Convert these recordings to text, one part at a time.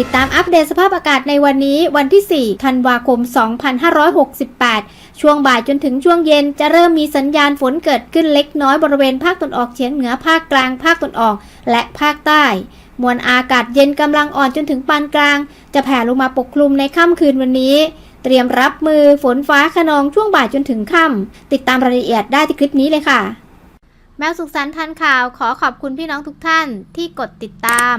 ติดตามอัปเดตสภาพอากาศในวันนี้วันที่ 4 ธันวาคม 2568 ช่วงบ่ายจนถึงช่วงเย็นจะเริ่มมีสัญญาณฝนเกิดขึ้นเล็กน้อยบริเวณภาคตะวันออกเฉียงเหนือภาคกลาง ภาคตะวันออก และภาคใต้ มวลอากาศเย็นกำลังอ่อนจนถึงปานกลาง จะแผ่ลงมาปกคลุมในค่ำคืนวันนี้ เตรียมรับมือฝนฟ้าขนองช่วงบ่ายจนถึงค่ำติดตามรายละเอียดได้ที่คลิปนี้เลยค่ะ แมวสุขสันต์ทันข่าวขอขอบคุณพี่น้องทุกท่านที่กดติดตาม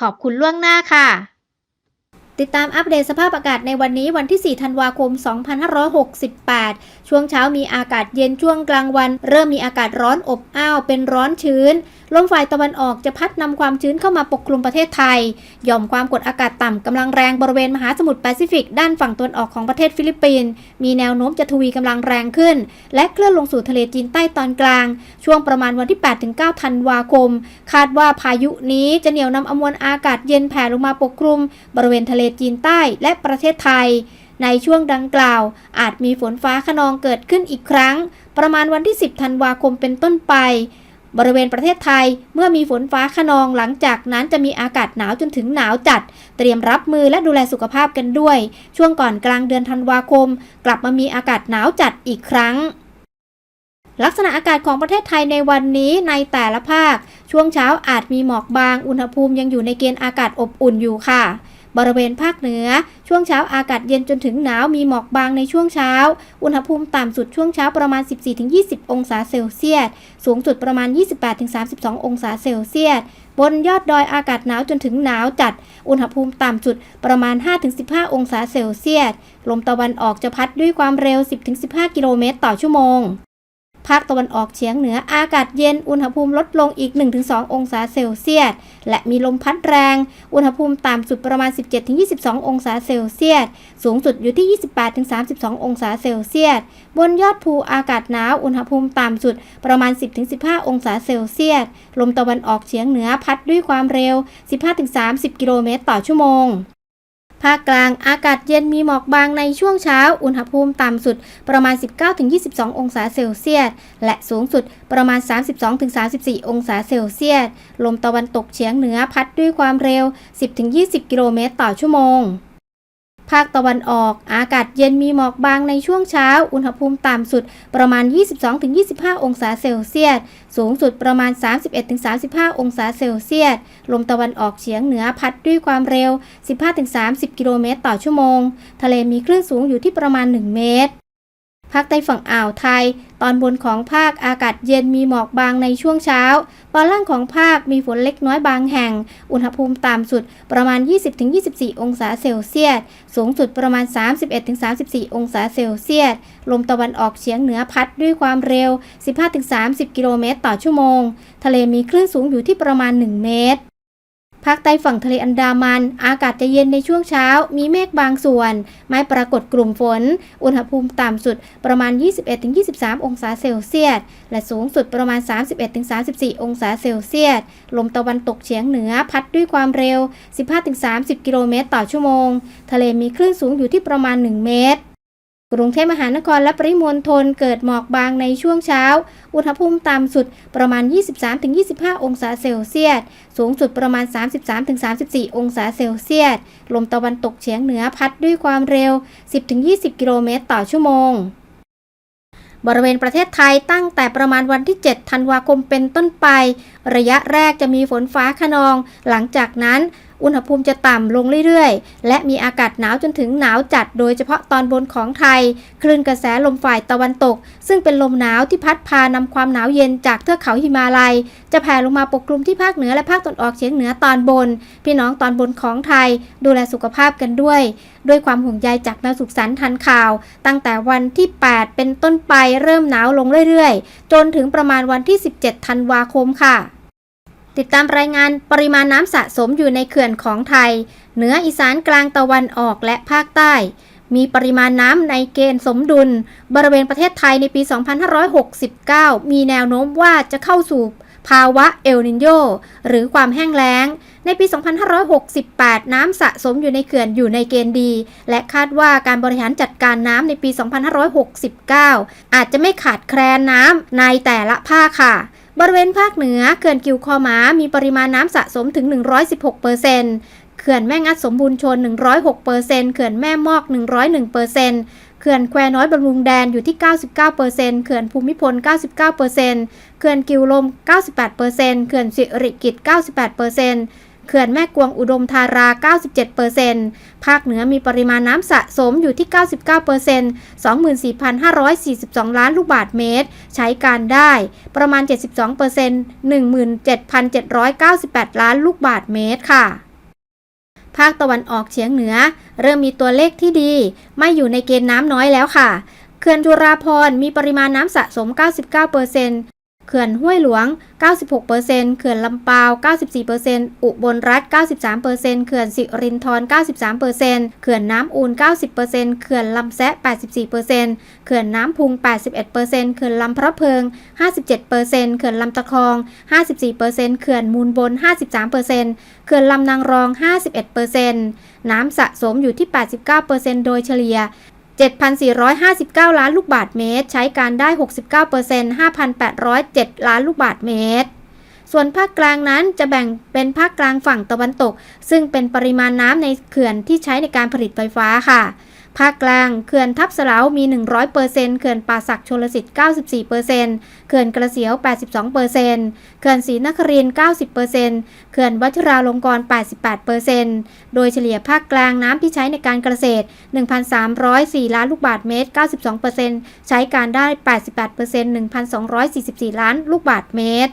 ขอบคุณล่วงหน้าค่ะ ติดตามอัปเดตสภาพอากาศในวันนี้วันที่ 4 ธันวาคม 2568 ช่วงเช้ามีอากาศเย็นช่วงกลางวัน เริ่มมีอากาศร้อนอบอ้าวเป็นร้อนชื้น ลมฝ่ายตะวันออกจะพัดนำความชื้นเข้ามาปกคลุมประเทศไทยหย่อมความกดอากาศต่ำกำลังแรงบริเวณมหาสมุทรแปซิฟิกด้านฝั่งตะวันออกของประเทศฟิลิปปินส์มีแนวโน้มจะทวีกำลังแรงขึ้น และเคลื่อนลงสู่ทะเลจีนใต้ตอนกลาง ช่วงประมาณวันที่ 8-9 ธันวาคม คาดว่าพายุนี้จะเหนี่ยวนำอมวลอากาศเย็นแผ่ลงมาปกคลุม บริเวณทะเลจีนใต้และประเทศไทย ในช่วงดังกล่าว อาจมีฝนฟ้าขนองเกิดขึ้นอีกครั้ง ประมาณวันที่ 10 ธันวาคมเป็นต้นไป บริเวณประเทศไทย เมื่อมีฝนฟ้าขนองหลังจากนั้นจะมีอากาศหนาวจนถึงหนาวจัด เตรียมรับมือและดูแลสุขภาพกันด้วย ช่วงก่อนกลางเดือนธันวาคม กลับมามีอากาศหนาวจัดอีกครั้งลักษณะอากาศของประเทศไทยในวันนี้ในแต่ละภาค ช่วงเช้าอาจมีหมอกบาง อุณหภูมิยังอยู่ในเกณฑ์อากาศอบอุ่นอยู่ค่ะ บริเวณภาคเหนือ ช่วงเช้าอากาศเย็นจนถึงหนาวมีหมอกบางในช่วงเช้า อุณหภูมิต่ำสุดช่วงเช้าประมาณ 14-20 องศาเซลเซียส สูงสุดประมาณ 28-32 องศาเซลเซียส บนยอดดอยอากาศหนาวจนถึงหนาวจัด อุณหภูมิต่ำสุดประมาณ 5-15 องศาเซลเซียส ลมตะวันออกจะพัดด้วยความเร็ว 10-15 กิโลเมตรต่อชั่วโมง ภาคตะวันออกเฉียงเหนืออากาศเย็น อุณหภูมิลดลงอีก 1-2 องศาเซลเซียส และมีลมพัดแรง อุณหภูมิต่ำสุดประมาณ 17-22 องศาเซลเซียส สูงสุดอยู่ที่ 28-32 องศาเซลเซียส บนยอดภูอากาศหนาว อุณหภูมิต่ำสุดประมาณ 10-15 องศาเซลเซียส ลมตะวันออกเฉียงเหนือพัดด้วยความเร็ว 15-30 กิโลเมตรต่อชั่วโมง ภาคกลางอากาศเย็นมีหมอกบางในช่วงเช้า อุณหภูมิต่ำสุดประมาณ 19-22 องศาเซลเซียส และสูงสุดประมาณ 32-34 องศาเซลเซียส ลมตะวันตกเฉียงเหนือพัดด้วยความเร็ว 10-20 กิโลเมตรต่อชั่วโมง ภาคตะวันออก อากาศเย็นมีหมอกบางในช่วงเช้า อุณหภูมิต่ำสุดประมาณ 22-25 องศาเซลเซียส สูงสุดประมาณ 31-35 องศาเซลเซียส ลมตะวันออกเฉียงเหนือพัดด้วยความเร็ว 15-30 กิโลเมตรต่อชั่วโมง ทะเลมีคลื่นสูงอยู่ที่ประมาณ 1 เมตร ภาคใต้ฝั่งอ่าวไทย ตอนบนของภาคอากาศเย็นมีหมอกบางในช่วงเช้า ตอนล่างของภาคมีฝนเล็กน้อยบางแห่ง อุณหภูมิต่ำสุดประมาณ 20-24 องศาเซลเซียส สูงสุดประมาณ 31-34 องศาเซลเซียส ลมตะวันออกเฉียงเหนือพัดด้วยความเร็ว 15-30 กิโลเมตรต่อชั่วโมง ทะเลมีคลื่นสูงอยู่ที่ประมาณ 1 เมตร ภาคใต้ฝั่งทะเลอันดามัน อากาศจะเย็นในช่วงเช้า มีเมฆบางส่วน ไม่ปรากฏกลุ่มฝน อุณหภูมิต่ำสุดประมาณ 21-23 องศาเซลเซียส และสูงสุดประมาณ 31-34 องศาเซลเซียส ลมตะวันตกเฉียงเหนือพัดด้วยความเร็ว 15-30 กิโลเมตรต่อชั่วโมง ทะเลมีคลื่นสูงอยู่ที่ประมาณ 1 เมตร กรุงเทพมหานครและปริมณฑลเกิดหมอกบางในช่วงเช้า อุณหภูมิต่ำสุดประมาณ 23-25 องศาเซลเซียส สูงสุดประมาณ 33-34 องศาเซลเซียส ลมตะวันตกเฉียงเหนือพัดด้วยความเร็ว 10-20 กิโลเมตรต่อชั่วโมงบริเวณประเทศไทยตั้งแต่ประมาณวันที่ 7 ธันวาคมเป็นต้นไป ระยะแรกจะมีฝนฟ้าขนอง หลังจากนั้น อุณหภูมิจะต่ำลงเรื่อยๆ และมีอากาศหนาวจนถึงหนาวจัด โดยเฉพาะตอนบนของไทย คลื่นกระแสลมฝ่ายตะวันตก ซึ่งเป็นลมหนาวที่พัดพานำความหนาวเย็นจากเทือกเขาหิมาลัย จะแผ่ลงมาปกคลุมที่ภาคเหนือและภาคตะวันออกเฉียงเหนือตอนบน พี่น้องตอนบนของไทย ดูแลสุขภาพกันด้วย ด้วยความห่วงใยจากแมวสุขสันต์ทันข่าว ตั้งแต่วันที่ 8 เป็นต้นไปเริ่มหนาวลงเรื่อยๆ จนถึงประมาณวันที่ 17 ธันวาคมค่ะ ติดตามรายงานปริมาณน้ำสะสมอยู่ในเขื่อนของไทย เหนืออีสานกลางตะวันออกและภาคใต้ มีปริมาณน้ำในเกณฑ์สมดุล บริเวณประเทศไทยในปี 2569 มีแนวโน้มว่าจะเข้าสู่ภาวะเอลนินโยหรือความแห้งแล้ง ในปี 2568 น้ำสะสมอยู่ในเขื่อนอยู่ในเกณฑ์ดี และคาดว่าการบริหารจัดการน้ำในปี 2569 อาจจะไม่ขาดแคลนน้ำในแต่ละภาคค่ะ บริเวณภาคเหนือเขื่อนกิวคอหมามีปริมาณน้ำสะสมถึง 116%เซ็นต์เขื่อนแม่งัดสมบูรณ์ชน 106%เซ็นต์เขื่อนแม่มอก 101%เขื่อนแควน้อยบำรุงแดนอยู่ที่ 99%เขื่อนภูมิพล 99%เขื่อนกิวลม 98%เขื่อนสิริกิต98%เเขื่อนแม่กวงอุดมธารา 97%ภาคเหนือมีปริมาณน้ำสะสมอยู่ที่ 99% 24,542 ล้านลูกบาทเมตร ใช้การได้ประมาณ 72% 17,798 ล้านลูกบาทเมตรค่ะภาคตะวันออกเฉียงเหนือ เริ่มมีตัวเลขที่ดี ไม่อยู่ในเกณฑ์น้ำน้อยแล้วค่ะ เขื่อนจุราพรณ์มีปริมาณน้ำสะสม 99%เเขื่อนห้วยหลวง 96%เขื่อนลำปาว 94%อุบลรัฐ 93%เขื่อนสิรินธร 93%เขื่อนน้ำอูน 90%เขื่อนลำแซะ 84%เขื่อนน้ำพุง 81%เขื่อนลำพระเพิง 57%เขื่อนลำตะคอง 54%เขื่อนมูลบน 53%เขื่อนลำนางรอง 51%น้ำสะสมอยู่ที่ 89%โดยเฉลี่ย 7,459 ล้านลูกบาทเมตร ใช้การได้ 69% 5,807 ล้านลูกบาทเมตร ส่วนภาคกลางนั้นจะแบ่งเป็นภาคกลางฝั่งตะวันตก ซึ่งเป็นปริมาณน้ำในเขื่อนที่ใช้ในการผลิตไฟฟ้าค่ะ ภาคกลางเขื่อนทับสลาวมี 100%เขื่อนป่าสักชลสิทธิ์94%เขื่อนกระเสียว 82%เขื่อนศรีนครินทร์90%เขื่อนวัชราลงกรณ์88%โดยเฉลี่ยภาคกลางน้ำที่ใช้ในการเกษตร 1,304 ล้านลูกบาทเมตร 92%ใช้การได้ 88% 1,244 ล้านลูกบาทเมตร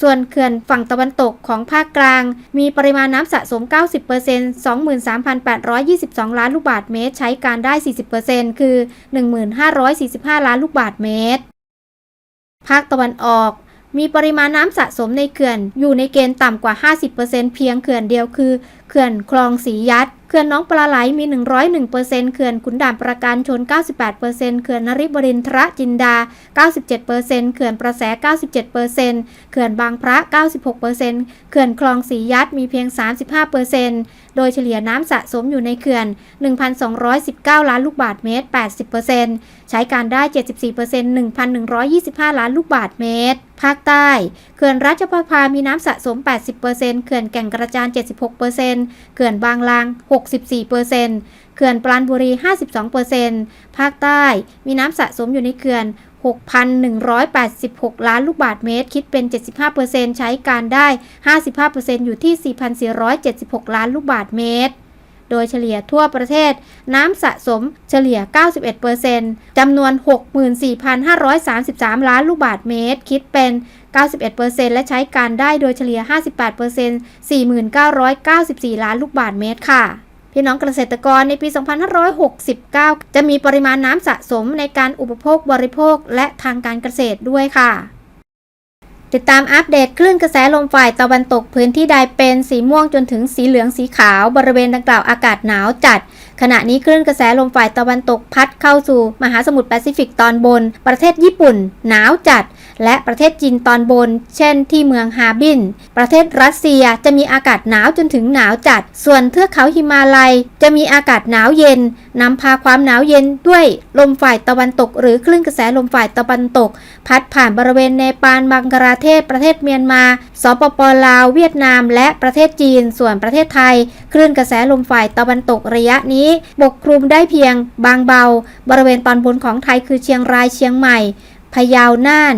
ส่วนเขื่อนฝั่งตะวันตกของภาคกลาง มีปริมาณน้ำสะสม 90% 23,822 ล้านลูกบาทเมตร ใช้การได้ 40%คือ 1,545 ล้านลูกบาทเมตร ภาคตะวันออกมีปริมาณน้ำสะสมในเขื่อน อยู่ในเกณฑ์ต่ำกว่า 50%เพียงเขื่อนเดียวคือ เขื่อนคลองสียัดเขื่อนน้องปลาไหลมี 101%เขื่อนขุนด่านประการชน 98%เขื่อนนริบดินทรจินดา 97%เขื่อนประแส 97%เขื่อนบางพระ 96%เขื่อนคลองสียัดมีเพียง 35%โดยเฉลี่ยน้ำสะสมอยู่ในเขื่อน 1,219 ล้านลูกบาทเมตร 80%ใช้การได้ 74% 1,125 ล้านลูกบาทเมตรภาคใต้ เขื่อนราชประภามีน้ำสะสม 80%เขื่อนแก่งกระจาน 76%เขื่อนบางลาง 64%เขื่อนปราณบุรี 52%ภาคใต้มีน้ำสะสมอยู่ในเขื่อน 6,186 ล้านลูกบาทเมตร คิดเป็น 75%ใช้การได้ 55%อยู่ที่ 4,476 ล้านลูกบาทเมตร โดยเฉลี่ยทั่วประเทศ น้ำสะสมเฉลี่ย 91%จำนวน 64,533 ล้านลูกบาทเมตร คิดเป็น 91%และใช้การได้โดยเฉลี่ย 58% 4,994 ล้านลูกบาทเมตรค่ะพี่น้องเกษตรกรในปี 2569 จะมีปริมาณน้ำสะสมในการอุปโภคบริโภคและทางการเกษตรด้วยค่ะ ติดตามอัปเดตคลื่นกระแสลมฝ่ายตะวันตกพื้นที่ใดเป็นสีม่วงจนถึงสีเหลืองสีขาวบริเวณดังกล่าวอากาศหนาวจัด ขณะนี้คลื่นกระแสลมฝ่ายตะวันตกพัดเข้าสู่มหาสมุทรแปซิฟิกตอนบน ประเทศญี่ปุ่น หนาวจัด และประเทศจีนตอนบน เช่นที่เมืองฮาบิน ประเทศรัสเซียจะมีอากาศหนาวจนถึงหนาวจัด ส่วนเทือกเขาหิมาลัย จะมีอากาศหนาวเย็นนำพาความหนาวเย็นด้วยลมฝ่ายตะวันตก หรือคลื่นกระแสลมฝ่ายตะวันตก พัดผ่านบริเวณเนปาลบังกลาเทศประเทศเมียนมาสปปลาวเวียดนาม และประเทศจีน ส่วนประเทศไทย คลื่นกระแสลมฝ่ายตะวันตกระยะนี้ปกคลุมได้เพียงบางเบา บริเวณตอนบนของไทยคือเชียงรายเชียงใหม่พะเยาน่าน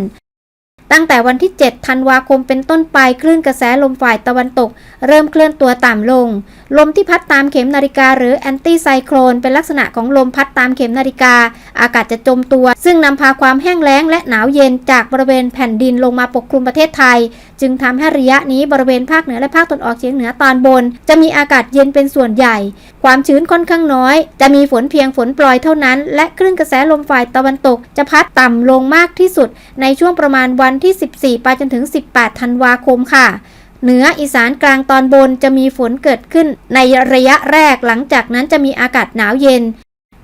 ตั้งแต่วันที่ 7 ธันวาคมเป็นต้นไปคลื่นกระแสลมฝ่ายตะวันตก เริ่มเคลื่อนตัวต่ำลง ลมที่พัดตามเข็มนาฬิกาหรือแอนตี้ไซโคลนเป็นลักษณะของลมพัดตามเข็มนาฬิกา อากาศจะจมตัว ซึ่งนำพาความแห้งแล้งและหนาวเย็นจากบริเวณแผ่นดินลงมาปกคลุมประเทศไทย จึงทำให้ระยะนี้บริเวณภาคเหนือและภาคตะวันออกเฉียงเหนือตอนบน จะมีอากาศเย็นเป็นส่วนใหญ่ ความชื้นค่อนข้างน้อย จะมีฝนเพียงฝนปล่อยเท่านั้น และคลื่นกระแสลมฝ่ายตะวันตก จะพัดต่ำลงมากที่สุด ในช่วงประมาณวันที่ 14 ไปจนถึง 18 ธันวาคมค่ะ เหนืออีสานกลางตอนบนจะมีฝนเกิดขึ้นในระยะแรกหลังจากนั้นจะมีอากาศหนาวเย็น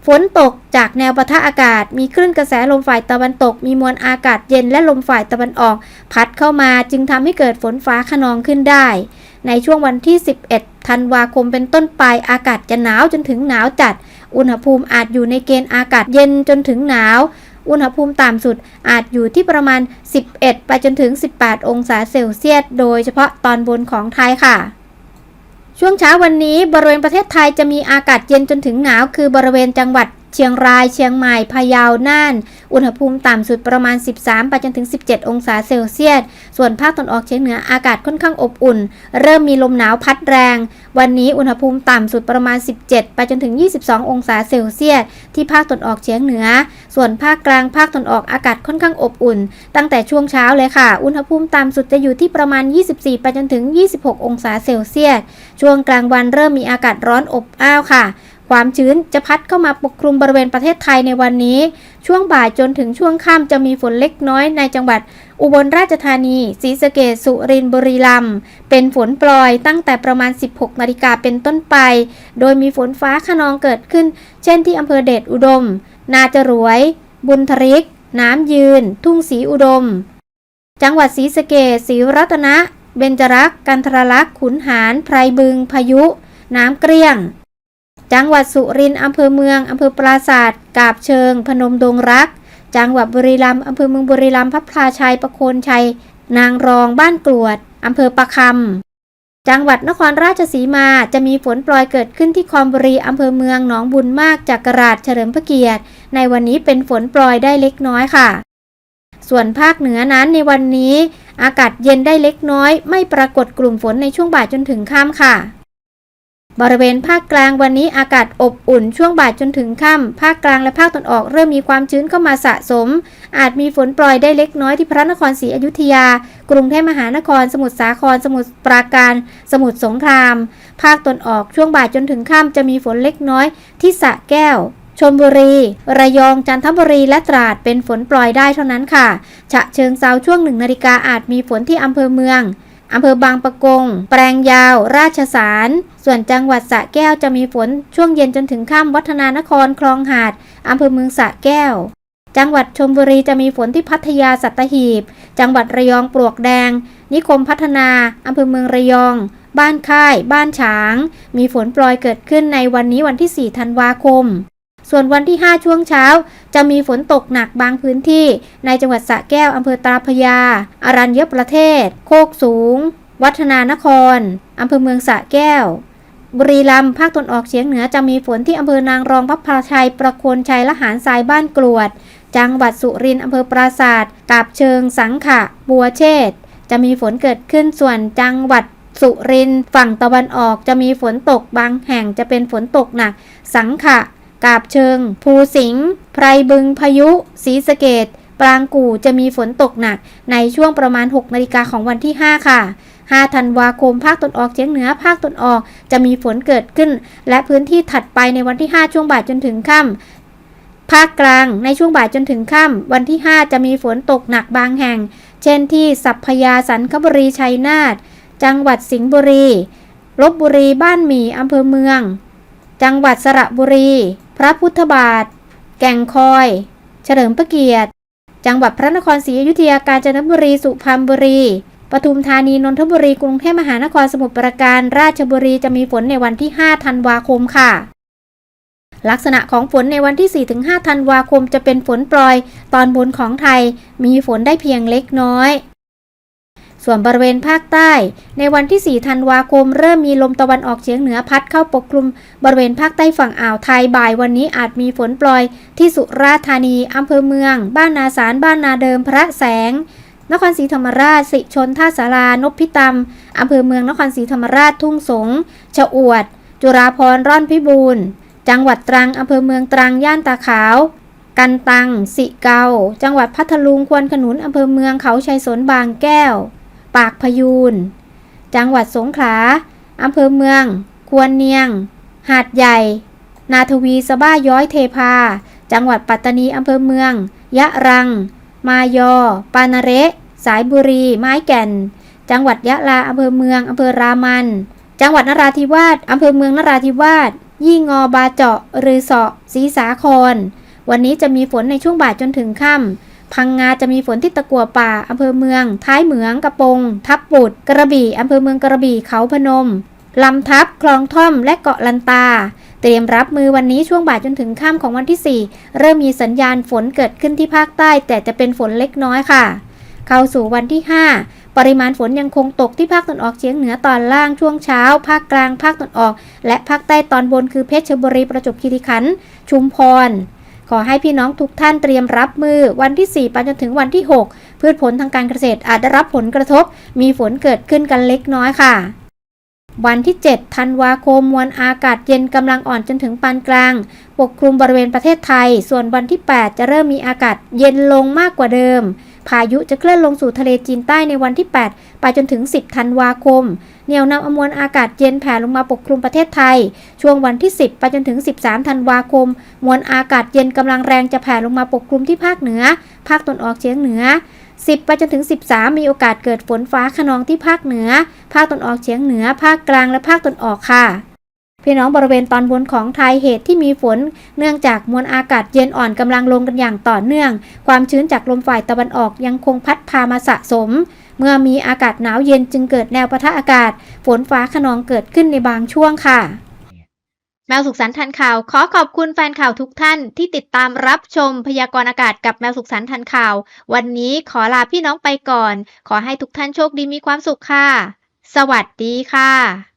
ฝนตกจากแนวปะทะอากาศ มีคลื่นกระแสลมฝ่ายตะวันตก มีมวลอากาศเย็นและลมฝ่ายตะวันออก พัดเข้ามาจึงทำให้เกิดฝนฟ้าขนองขึ้นได้ ในช่วงวันที่ 11 ธันวาคมเป็นต้นไปอากาศจะหนาวจนถึงหนาวจัด อุณหภูมิอาจอยู่ในเกณฑ์อากาศเย็นจนถึงหนาว อุณหภูมิต่ำสุดอาจอยู่ที่ประมาณ 11 ไปจนถึง 18 องศาเซลเซียส โดยเฉพาะตอนบนของไทยค่ะ ช่วงเช้าวันนี้บริเวณประเทศไทยจะมีอากาศเย็นจนถึงหนาว คือบริเวณจังหวัด เชียงราย เชียงใหม่ พะเยา น่าน อุณหภูมิต่ำสุดประมาณ 13ไปจนถึง 17 องศาเซลเซียส ส่วนภาคตะวันออกเฉียงเหนืออากาศค่อนข้างอบอุ่น เริ่มมีลมหนาวพัดแรง วันนี้อุณหภูมิต่ำสุดประมาณ 17 ไปจนถึง 22 องศาเซลเซียส ที่ภาคตะวันออกเฉียงเหนือ ส่วนภาคกลางภาคตะวันออกอากาศค่อนข้างอบอุ่น ตั้งแต่ช่วงเช้าเลยค่ะ อุณหภูมิต่ำสุดจะอยู่ที่ประมาณ 24 ไปจนถึง 26 องศาเซลเซียส ช่วงกลางวันเริ่มมีอากาศร้อนอบอ้าวค่ะ ความชื้นจะพัดเข้ามาปกคลุมบริเวณประเทศไทยในวันนี้ ช่วงบ่ายจนถึงช่วงค่ำจะมีฝนเล็กน้อยในจังหวัด อุบลราชธานีศรีสะเกษสุรินทร์บุรีรัมย์เป็นฝนปล่อยตั้งแต่ประมาณ 16 นาฬิกาเป็นต้นไป โดยมีฝนฟ้าขนองเกิดขึ้น เช่นที่อำเภอเดชอุดม นาจรวย บุญทริก น้ำยืน ทุ่งศรีอุดม จังหวัดศรีสะเกษศรีรัตนะ เบญจรักษ์กันทรลักษณ์ขุนหารไพรบึง พายุ น้ำเกลี้ยง จังหวัดสุรินทร์อำเภอเมืองอำเภอปราศาสตร์กาบเชิง พนมดงรัก จังหวัดบุรีรัมย์อำเภอเมืองบุรีรัมย์พับพลาชัยประโคนชัย นางรองบ้านกรวดอำเภอประคำจังหวัดนครราชสีมาจะมีฝนปล่อยเกิดขึ้นที่คอมบุรีอำเภอเมืองหนองบุญมากจากกราชเฉลิมพระเกียรติ ในวันนี้เป็นฝนปล่อยได้เล็กน้อยค่ะ ส่วนภาคเหนือนั้นในวันนี้ อากาศเย็นได้เล็กน้อย ไม่ปรากฏกลุ่มฝนในช่วงบ่ายจนถึงค่ำค่ะ บริเวณภาคกลางวันนี้อากาศอบอุ่นช่วงบ่ายจนถึงค่ำภาคกลางและภาคตะวันออกเริ่มมีความชื้นเข้ามาสะสม อาจมีฝนปล่อยได้เล็กน้อยที่พระนครศรีอยุธยา กรุงเทพมหานคร สมุทรสาคร สมุทรปราการ สมุทรสงคราม ภาคตะวันออกช่วงบ่ายจนถึงค่ำจะมีฝนเล็กน้อยที่สะแก้วชลบุรี ระยอง จันทบุรี และตราดเป็นฝนปล่อยได้เท่านั้นค่ะ ฉะเชิงเซาช่วงหนึ่งนาฬิกาอาจมีฝนที่อำเภอเมือง อำเภอบางปะกง แปลงยาว ราชสาร ส่วนจังหวัดสระแก้วจะมีฝนช่วงเย็นจนถึงค่ำวัฒนานครคลองหาดอำเภอเมืองสระแก้ว จังหวัดชลบุรีจะมีฝนที่พัทยาสัตหีบ จังหวัดระยองปลวกแดง นิคมพัฒนาอำเภอเมืองระยอง บ้านค่าย บ้านฉาง มีฝนปล่อยเกิดขึ้นในวันนี้วันที่ 4 ธันวาคม ส่วนวันที่ 5 ช่วงเช้า จะมีฝนตกหนักบางพื้นที่ ในจังหวัดสระแก้วอำเภอตาพยา อรัญญประเทศ โคกสูง วัฒนานครอำเภอเมืองสระแก้ว บุรีรัมย์ภาคตะวันออกเฉียงเหนือจะมีฝนที่อำเภอนางรองพับพาชัย ประโคนชัยและหารทรายบ้านกรวด จังหวัดสุรินทร์อำเภอปราศาสตร์กาบเชิง สังขะ บัวเชษจะมีฝนเกิดขึ้นส่วนจังหวัดสุรินทร์ฝั่งตะวันออกจะมีฝนตกบางแห่งจะเป็นฝนตกหนัก สังขะ กาบเชิง ภูสิงห์ไพรบึงพายุศรีสะเกดปรางกู่จะมีฝนตกหนัก ในช่วงประมาณ 6 นาฬิกาของวันที่ 5 ค่ะ 5 ธันวาคม ภาคตะวันออกเฉียงเหนือ ภาคตะวันออก จะมีฝนเกิดขึ้น และพื้นที่ถัดไปในวันที่ 5 ช่วงบ่ายจนถึงค่ำภาคกลางในช่วงบ่ายจนถึงค่ำวันที่ 5 จะมีฝนตกหนักบางแห่ง เช่นที่สัพพยาสันคบุรีชัยนาท จังหวัดสิงห์บุรี ลบบุรี บ้านหมี่อำเภอเมือง จังหวัดสระบุรี พระพุทธบาท แก่งคอย เฉลิมพระเกียรติ จังหวัดพระนครศรีอยุธยากาญจนบุรี สุพรรณบุรี ปทุมธานี นนทบุรี กรุงเทพมหานคร สมุทรปราการ ราชบุรี จะมีฝนในวันที่ 5 ธันวาคมค่ะ ลักษณะของฝนในวันที่ 4-5 ธันวาคม จะเป็นฝนปล่อย ตอนบนของไทย มีฝนได้เพียงเล็กน้อย ส่วนบริเวณภาคใต้ ในวันที่ 4 ธันวาคม เริ่มมีลมตะวันออกเฉียงเหนือพัดเข้าปกคลุม บริเวณภาคใต้ฝั่งอ่าวไทยบ่ายวันนี้อาจมีฝนปล่อย ที่สุราษฎร์ธานีอำเภอเมือง บ้านนาสารบ้านนาเดิมพระแสง นครศรีธรรมราช สิชนท่าสารานพพิตำอำเภอเมืองนครศรีธรรมราชทุ่งสงชะอวด จุฬาพรร่อนพิบูรณ์จังหวัดตรังอำเภอเมืองตรังย่านตาขาว กันตัง สิเกา จังหวัดพัทลุงควนขนุนอำเภอเมืองเขาชัยสนบางแก้ว ปากพยูน จังหวัดสงขลาอำเภอเมือง ควรเนียง หาดใหญ่ นาทวีสบ้าย้อยเทพา จังหวัดปัตตานีอำเภอเมือง ยะรัง มายอ ปานาเระสายบุรี ไม้แก่น จังหวัดยะลาอำเภอเมืองอำเภอรามัน จังหวัดนราธิวาสอำเภอเมืองนราธิวาส ยี่งอบาเจาะรือเสาะศรีสาคร วันนี้จะมีฝนในช่วงบ่ายจนถึงค่ำ พังงาจะมีฝนที่ตะกัวป่าอำเภอเมือง ท้ายเหมืองกระปง ทับปุดกระบี่อำเภอเมืองกระบี่เขาพนมลำทับคลองท่อมและเกาะลันตา เตรียมรับมือวันนี้ช่วงบ่ายจนถึงค่ำของวันที่ 4 เริ่มมีสัญญาณฝนเกิดขึ้นที่ภาคใต้ แต่จะเป็นฝนเล็กน้อยค่ะ เข้าสู่วันที่ 5 ปริมาณฝนยังคงตกที่ภาคตะวันออกเฉียงเหนือตอนล่างช่วงเช้า ภาคกลางภาคตะวันออก และภาคใต้ตอนบนคือเพชรบุรีประจวบคีรีขันธ์ชุมพร ขอให้พี่น้องทุกท่านเตรียมรับมือวันที่ 4 ไปจนถึงวันที่ 6 พืชผลทางการเกษตรอาจได้รับผลกระทบ มีฝนเกิดขึ้นกันเล็กน้อยค่ะวันที่ 7 ธันวาคม มวลอากาศเย็นกำลังอ่อนจนถึงปานกลาง ปกคลุมบริเวณประเทศไทย ส่วนวันที่ 8 จะเริ่มมีอากาศเย็นลงมากกว่าเดิม พายุจะเคลื่อนลงสู่ทะเลจีนใต้ในวันที่ 8 ไปจนถึง 10 ธันวาคม เหนี่ยวนำอมวลอากาศเย็นแผ่ลงมาปกคลุมประเทศไทย ช่วงวันที่ 10 ไปจนถึง 13 ธันวาคม มวลอากาศเย็นกำลังแรงจะแผ่ลงมาปกคลุมที่ภาคเหนือ ภาคตะวันออกเฉียงเหนือ 10 ไปจนถึง 13 มีโอกาสเกิดฝนฟ้าขนองที่ภาคเหนือ ภาคตะวันออกเฉียงเหนือ ภาคกลางและภาคตะวันออกค่ะ พี่น้องบริเวณตอนบนของไทยเหตุที่มีฝน เนื่องจากมวลอากาศเย็นอ่อนกำลังลงกันอย่างต่อเนื่อง ความชื้นจากลมฝ่ายตะวันออกยังคงพัดพามาสะสม เมื่อมีอากาศหนาวเย็นจึงเกิดแนวปะทะอากาศ ฝนฟ้าขนองเกิดขึ้นในบางช่วงค่ะ แมวสุขสันต์ทันข่าว ขอขอบคุณแฟนข่าวทุกท่านที่ติดตามรับชมพยากรณ์อากาศกับแมวสุขสันต์ทันข่าว วันนี้ขอลาพี่น้องไปก่อน ขอให้ทุกท่านโชคดีมีความสุขค่ะ สวัสดีค่ะ